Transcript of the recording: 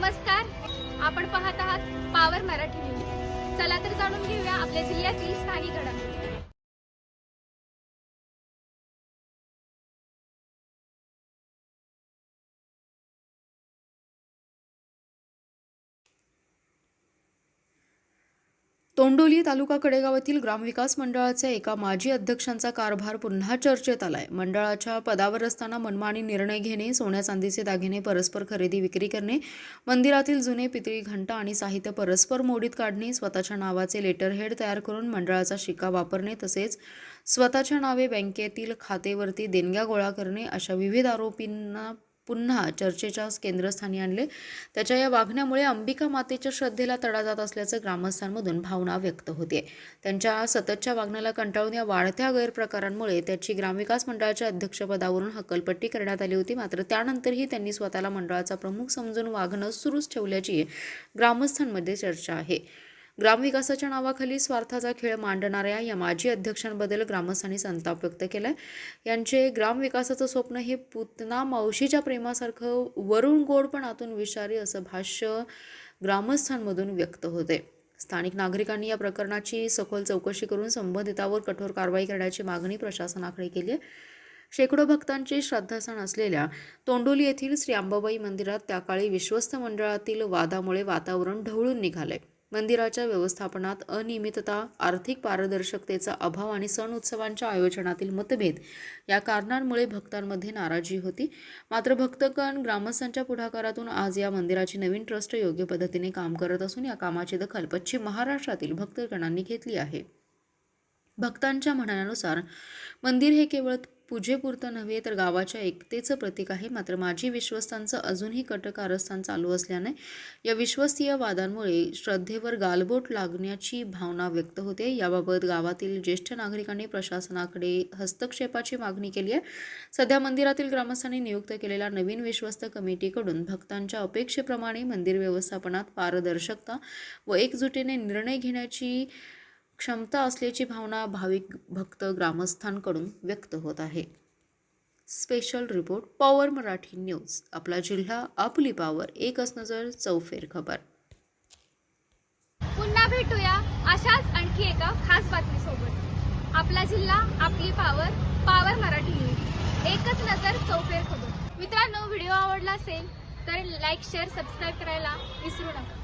नमस्कार. आपण पाहत आहात पावर मराठी न्यूज चला तर जाणून घेऊया आपल्या जिल्ह्यातील स्थानिक घडामोडी. तोंडोली तालुका कडेगावातील ग्रामविकास मंडळाच्या एका माजी अध्यक्षांचा कारभार पुन्हा चर्चेत आलाय. मंडळाच्या पदावर असताना मनमानी निर्णय घेणे सोन्या चांदीचे दागिने परस्पर खरेदी विक्री करणे मंदिरातील जुने पितळी घंटा आणि साहित्य परस्पर मोडीत काढणे स्वतःच्या नावाचे लेटरहेड तयार करून मंडळाचा शिक्का वापरणे तसेच स्वतःच्या नावे बँकेतील खातेवरती देणग्या गोळा करणे अशा विविध आरोपींना पुन्हा चर्चेच्या केंद्रस्थानी आणले. त्याच्या या वागण्यामुळे अंबिका मातेच्या श्रद्धेला तडा जात असल्याचं ग्रामस्थांमधून भावना व्यक्त होते. त्यांच्या सततच्या वागण्याला कंटाळून या वाढत्या गैरप्रकारांमुळे त्याची ग्रामविकास मंडळाच्या अध्यक्षपदावरून हकलपट्टी करण्यात आली होती. मात्र त्यानंतरही त्यांनी स्वतःला मंडळाचा प्रमुख समजून वागणं सुरूच ठेवल्याची ग्रामस्थांमध्ये चर्चा आहे. ग्रामविकासाच्या नावाखाली स्वार्थाचा खेळ मांडणाऱ्या या माजी अध्यक्षांबद्दल ग्रामस्थांनी संताप व्यक्त केलाय. यांचे ग्रामविकासाचं स्वप्न हे पुतना मावशीच्या प्रेमासारखं वरून गोड पण आतून विषारी असं भाष्य ग्रामस्थांमधून व्यक्त होते. स्थानिक नागरिकांनी या प्रकरणाची सखोल चौकशी करून संबंधितावर कठोर कारवाई करण्याची मागणी प्रशासनाकडे केली आहे. शेकडो भक्तांचे श्रद्धासण असलेल्या तोंडोली येथील श्री अंबाबाई मंदिरात त्या काळी विश्वस्त मंडळातील वादामुळे वातावरण ढवळून निघालंय. मंदिराच्या व्यवस्थापनात अनियमितता आर्थिक पारदर्शकतेचा अभाव आणि सण उत्सवांच्या आयोजनातील मतभेद या कारणांमुळे भक्तांमध्ये नाराजी होती. मात्र भक्तगण ग्रामस्थांच्या पुढाकारातून आज या मंदिराची नवीन ट्रस्ट योग्य पद्धतीने काम करत असून या कामाची दखल पश्चिम महाराष्ट्रातील भक्तगणांनी घेतली आहे. भक्तांच्या म्हणण्यानुसार मंदिर हे केवळ पूजेपुरतं नव्हे तर गावाच्या एकतेचं प्रतीक आहे. मात्र माजी विश्वस्तांचं अजूनही कटकारस्थान चालू असल्याने या विश्वस्तीय वादांमुळे श्रद्धेवर गालबोट लागण्याची भावना व्यक्त होते. याबाबत गावातील ज्येष्ठ नागरिकांनी प्रशासनाकडे हस्तक्षेपाची मागणी केली आहे. सध्या मंदिरातील ग्रामस्थांनी नियुक्त केलेल्या नवीन विश्वस्त कमिटीकडून भक्तांच्या अपेक्षेप्रमाणे मंदिर व्यवस्थापनात पारदर्शकता व एकजुटीने निर्णय घेण्याची क्षमता असल्याची भावना भाविक भक्त ग्रामस्थांकडून व्यक्त होत आहे. Special report power Marathi news आपला जिल्हा आपली पॉवर एकच नजर चौफेर खबर. पुन्हा भेटूया अशाच आणखी एका खास बातमीसोबत. आपला जिल्हा आपली पावर पावर मराठी न्यूज एकच नजर चौफेर खबर. मित्रांनो व्हिडिओ आवडला असेल तर लाईक शेअर सबस्क्राईब करायला विसरू नका.